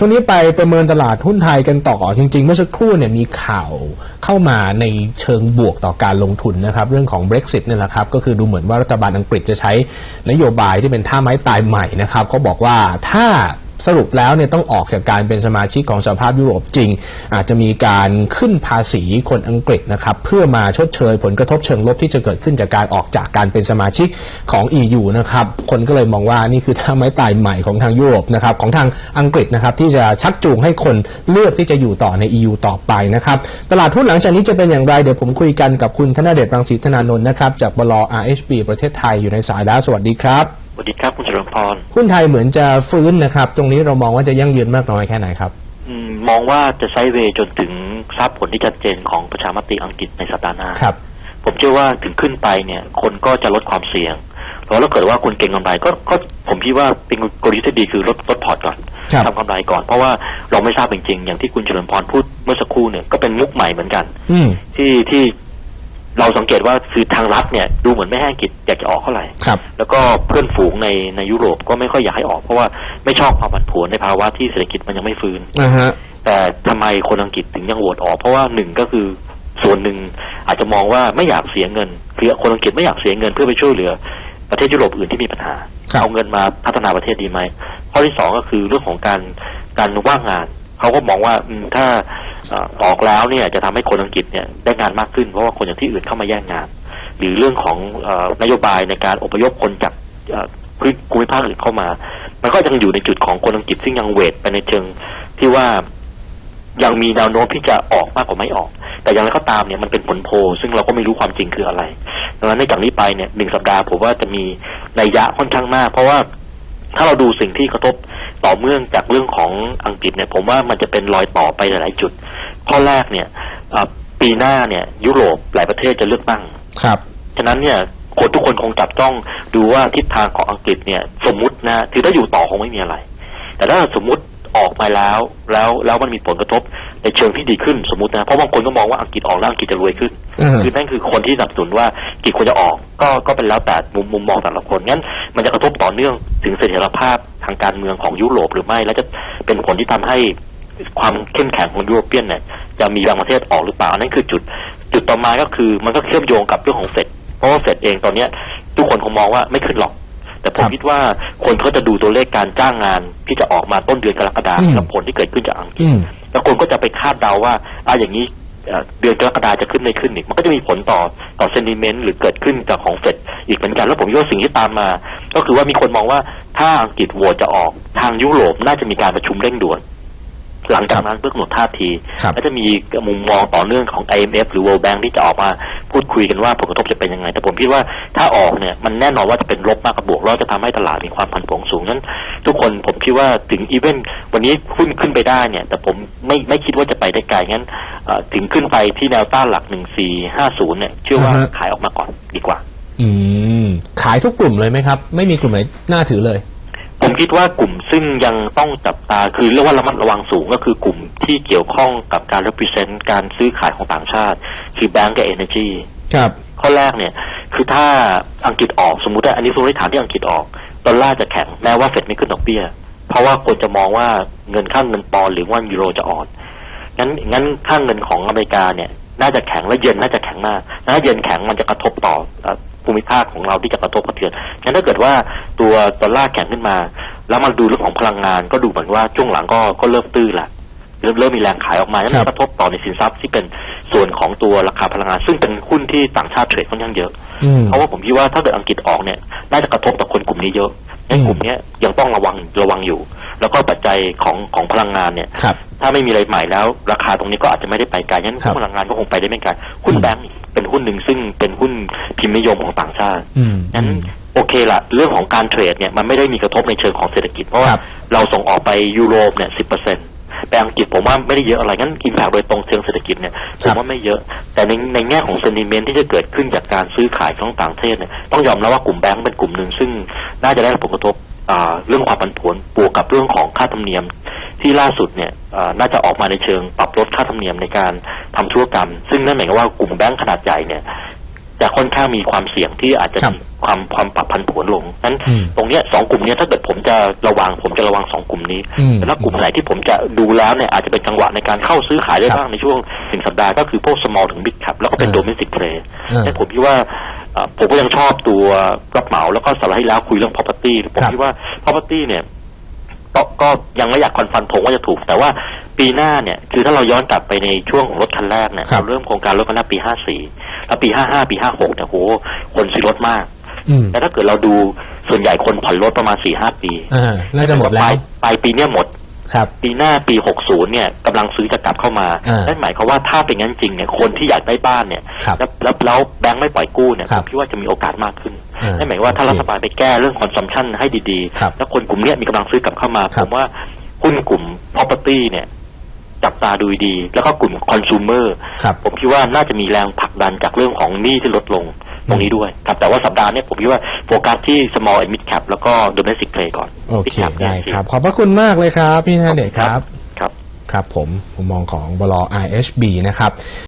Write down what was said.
ช่วงนี้ไปประเมินตลาดหุ้นไทยกันต่อจริง ๆ เมื่อสักครู่เนี่ยมีข่าวเข้ามาในเชิงบวกต่อการลงทุนนะครับ เรื่องของ Brexit เนี่ยแหละครับ ก็คือดูเหมือนว่ารัฐบาลอังกฤษจะใช้นโยบายที่เป็นท่าไม้ตายใหม่นะครับเขาบอกว่าถ้า สรุปแล้วเนี่ยต้องออกจากการเป็นสมาชิกของสหภาพยุโรปจริง อาจจะมีการขึ้นภาษีคนอังกฤษนะครับเพื่อมาชดเชยผลกระทบเชิงลบที่จะเกิดขึ้นจากการออกจากการเป็นสมาชิกของ EU นะครับคนก็เลยมองว่านี่คือท่าไม้ตายใหม่ของทางยุโรปนะครับของทางอังกฤษนะครับที่จะชักจูงให้คนเลือกที่จะอยู่ต่อใน EU ต่อไปนะครับตลาดหุ้นหลังจากนี้จะเป็นอย่างไรเดี๋ยวผมคุยกันกับคุณธนเดชรังสีธนานนท์นะครับจากบล RHB ประเทศไทยอยู่ในสายแล้วสวัสดีครับ วัสดีครับคุณเฉลิมพรหุ้นไทยเหมือนจะฟื้นนะครับ ตรงนี้เรามองว่าจะยั่งยืนมากน้อยแค่ไหนครับอมมองว่าจะไซด์เวย์จนถึงทราบผลที่ชัดเจนของประชามติอังกฤษในสัปดาห์หน้าครับ ผมเชื่อว่าถึงขึ้นไปเนี่ย คนก็จะลดความเสี่ยงเพราะถ้าเกิดว่าคุณเก่งกำไรก็ก็ผมคิดว่าเป็นกลยุทธ์ที่ดีคือลดลดพอร์ตก่อนครับทำกำไรก่อนเพราะว่าเราไม่ทราบจริงๆอย่างที่คุณเฉลิมพรพูดเมื่อสักครู่เนี่ยก็เป็นมุกใหม่เหมือนกันอืมที่ที่ เราสังเกตว่าคือทางรัฐเนี่ยดูเหมือนไม่ให้อังกฤษอยากจะออกเท่าไหร่ครับแล้วก็เพื่อนฝูงในในยุโรปก็ไม่ค่อยอยากให้ออก เพราะว่าไม่ชอบความผันผวนในภาวะที่เศรษฐกิจมันยังไม่ฟื้นนะฮะแต่ทำไมคนอังกฤษถึงยังโหวตออก เพราะว่าหนึ่งก็คือส่วนหนึ่งอาจจะมองว่าไม่อยากเสียเงินคือคนอังกฤษไม่อยากเสียเงินเพื่อไปช่วยเหลือ ประเทศยุโรปอื่นที่มีปัญหาครับเอาเงินมาพัฒนาประเทศดีไหมข้อที่สองก็คือเรื่องของการการว่างงานเขาก็มองว่าอืมถ้าเออกแล้วเนี่ยจะทำให้คนอังกฤษเนี่ยได้งานมากขึ้นเพราะว่าคนจากที่อื่นเข้ามาแย่งงาน หรือเรื่องของอนโยบายในการอพยพคนจากพื้นภูมิภาคอื่นเข้ามา มันก็ยังอยู่ในจุดของคนอังกฤษซึ่งยังเวทไปในเชิงที่ว่ายังมีแนวโน้มที่จะออกมากกว่าไม่ออก แต่อย่างไรก็ตามเนี่ยมันเป็นผลโพลซึ่งเราก็ไม่รู้ความจริงคืออะไรดังนั้นในจากนี้ไปเนี่ยหนึ่งสัปดาห์ผมว่าจะมีนัยยะค่อนข้างมาก เพราะว่า ถ้าเราดูสิ่งที่กระทบต่อเนื่องจากเรื่องของอังกฤษเนี่ย ผมว่ามันจะเป็นรอยต่อไปหลายๆจุด ข้อแรกเนี่ยเอ่อปีหน้าเนี่ย ยุโรปหลายประเทศจะเลือกตั้งครับฉะนั้นเนี่ยคนทุกคนคงจับจ้องดูว่าทิศทางของอังกฤษเนี่ย สมมุตินะถือถ้าอยู่ต่อคงไม่มีอะไร แต่ถ้าสมมุติออกมาแล้วแล้วแล้วมันมีผลกระทบในเชิงที่ดีขึ้นสมมตินะเพราะบางคนก็มองว่าอังกฤษออกแล้วอังกฤษจะรวยขึ้นอืม คือนั่นคือคนที่สนับสนุนว่าอังกฤษควรจะออก ก็ก็เป็นแล้วแต่มุมมุมมองแต่ละคนงั้น มันจะกระทบต่อเนื่องถึงเสถียรภาพทางการเมืองของยุโรปหรือไม่ แล้วจะเป็นผลที่ทำให้ความเข้มแข็งของยุโรเปียนเนี่ยจะมีบางประเทศออกหรือเปล่าอันนั่นคือจุด จุดต่อมาก็คือมันก็เชื่อมโยงกับเรื่องของเฟดเพราะว่าเฟดเองตอนเนี้ย ทุกคนคงมองว่าไม่ขึ้นหรอก แต่ผมครับคิดว่าคนเขาจะดูตัวเลขการจ้างงานที่จะออกมาต้นเดือนกรกฎาคอืมมและผลที่เกิดขึ้นจากอังกฤษอืมแล้วคนก็จะไปคาดเดาว่าอ่าอย่างนี้ เดือนกรกฎาจะขึ้นไม่ขึ้นอีก มันก็จะมีผลต่อต่อเซนิเมนต์หรือเกิดขึ้นจากของเฟดอีกเหมือนกัน แล้วผมคิดว่าสิ่งที่ตามมา ก็คือว่ามีคนมองว่าถ้าอังกฤษโหวตจะออกทางยุโรปน่าจะมีการประชุมเร่งด่วน หลังจากนั้นเพื่อกำหนดท่าทีครับและจะมีมุมมองต่อเนื่องของ IMF หรือ World Bank ที่จะออกมาพูดคุยกันว่าผลกระทบจะเป็นยังไง แต่ผมคิดว่าถ้าออกเนี่ยมันแน่นอนว่าจะเป็นลบมากกว่าบวกแล้วจะทำให้ตลาดมีความผันผวนสูงนั้น ทุกคนผมคิดว่าถึงอีเวนต์วันนี้หุ้นขึ้นไปได้เนี่ย แต่ผมไม่ไม่คิดว่าจะไปได้ไกลงั้นเอ่อถึงขึ้นไปที่แนวต้านหลักหนึ่งสี่ห้าศูนย์เนี่ยเชื่อว่าอ่าฮะขายออกมาก่อนดีกว่า อืมขายทุกกลุ่มเลยไหมครับ ไม่มีกลุ่มไหนน่าถือเลย ผมคิดว่ากลุ่มซึ่งยังต้องจับตาคือเรียกว่าระมัดระวังสูงก็คือกลุ่มที่เกี่ยวข้องกับการ represent การซื้อขายของต่างชาติ คือแบงก์กับ energy ครับข้อแรกเนี่ย คือถ้าอังกฤษออกสมมติว่าอันนี้สมมติฐานที่อังกฤษออกดอลลาร์จะแข็งแม้ว่าเฟดไม่ขึ้นดอกเบี้ย เพราะว่าคนจะมองว่าเงินค่าเงินปอนด์หรือว่ายูโรจะอ่อนงั้นงั้นค่าเงินของอเมริกาเนี่ยน่าจะแข็งและเยนน่าจะแข็งมากและถ้าเยนแข็งมันจะกระทบต่อเอ่อ ภูมิภาคของเราที่จะกระทบกระเทือนงั้นถ้าเกิดว่าตัวดอลลาร์แข็งขึ้นมา แล้วมาดูเรื่องของพลังงานก็ดูเหมือนว่าช่วงหลังก็ก็เริ่มตื้อละเริ่มเริ่มมีแรงขายออกมานั่นครับกระทบต่อในสินทรัพย์ที่เป็นส่วนของตัวราคาพลังงาน ซึ่งเป็นหุ้นที่ต่างชาติเทรดค่อนข้างเยอะอืมเพราะว่าผมคิดว่าถ้าเกิดอังกฤษออกเนี่ยน่าจะกระทบต่อคนกลุ่มนี้เยอะในอืมกลุ่มเนี้ยยังต้องระวังระวังอยู่ แล้วก็ปัจจัยของของพลังงานเนี่ยครับถ้าไม่มีอะไรใหม่แล้ว ราคาตรงนี้ก็อาจจะไม่ได้ไปไกลงั้นครัหุ้บนพลังงานก็คงไปได้ไม่ไกลหุ้นอืมแบงก์เป็นหุ้นหนึ่งซึ่งเป็นหุ้น พิมพ์นิยมของต่างชาติอืมงั้นอืมโอเคละเรื่องของการเทรดเนี่ยมันไม่ได้มีกระทบในเชิงของเศรษฐกิจ เพราะว่าครับเราส่งออกไปยุโรปเนี่ยสิบเปอร์เซ็นต์แต่อังกฤษผมว่าไม่ได้เยอะอะไรงั้นอิมแพคโดยตรงเชิงเศรษฐกิจเนี่ยผมว่าไม่เยอะ แต่ในในแง่ของเซนิเมนต์ที่จะเกิดขึ้นจากการซื้อขายของต่างประเทศเนี่ยต้องยอมรับว่ากลุ่มแบงก์เป็นกลุ่มหนึ่งซึ่งน่าจะได้รับผลกระทบอ่าเรื่องความผันผวนบวกกับเรื่องของค่าธรรมเนียม ที่ล่าสุดเนี่ยอ่าน่าจะออกมาในเชิงปรับลดค่าธรรมเนียมในการทำธุรกรรม ซึ่งนั่นหมายความว่ากลุ่มแบงก์ขนาดใหญ่เนี่ย จะค่อนข้างมีความเสี่ยงที่อาจจะครับมีความความปรับพันผวนลงนั้นอืมตรงเนี้ยสองกลุ่มเนี้ยถ้าเกิดผมจะระวังผมจะระวังสองกลุ่มนี้อืมแต่ถ้ากลุ่มไหนที่ผมจะดูแล้วเนี่ยอาจจะเป็นจังหวะในการเข้าซื้อขายได้ครับบ้างในช่วงหนึ่งสัปดาห์ก็คือพวก small ถึง big cap แล้วก็เป็นอ่า domestic play อ่าแต่ผมคิดว่าเอ่อผมก็ยังชอบตัวรับเหมาแล้วก็สไลด์ที่แล้วคุยเรื่อง property ผมครับคิดว่า property เนี่ย ก็ก็ยังไม่อยากคอนฟันผมว่าจะถูก แต่ว่าปีหน้าเนี่ย คือถ้าเราย้อนกลับไปในช่วงของรถคันแรกเนี่ยครับ เราเริ่มโครงการรถคันแรกปี 54 แล้วปี 55 ปี 56เนี่ยโหคนซื้อรถมาก อืมแต่ถ้าเกิดเราดูส่วนใหญ่คนผ่อนรถประมาณ 4-5 ปี อ่าน่าจะหมดแล้ปลายวปลายปีเนี่ยหมด ครับ ปีหน้าปี 60 เนี่ยกำลังซื้อจะกลับเข้ามาอ่านั่นหมายความว่าถ้าเป็นงั้นจริงเนี่ยคนที่อยากได้บ้านเนี่ยครับแล้วแล้วแล้วแบงค์ไม่ปล่อยกู้เนี่ยครัผบมคิดว่าจะมีโอกาสมากขึ้นอ่านั่นหมายความว่าถ้าโอเครัฐบาลไปแก้เรื่องคอนซัมชันให้ดีครับๆ แล้วคนกลุ่มเนี้ยมีกำลังซื้อกลับเข้ามาครัผบ มว่าหุ้นกลุ่ม property เนี่ยจับตาดูดี แล้วก็กลุ่มคอน sumer ครับ ผมคิดว่าน่าจะมีแรงผลักดันจากเรื่องของหนี้ที่ลดลง ตรงนี้ด้วยครับแต่ว่าสัปดาห์เนี้ยผมคิดว่าโฟกัสที่ small and mid cap แล้วก็ domestic play ก่อน โอ Big เค cap ได้เนี่ยครับ ขอบพระคุณมากเลยครับ พี่ธเดชครับ ครับ ครับผมมุมมองของบล IHB นะครับ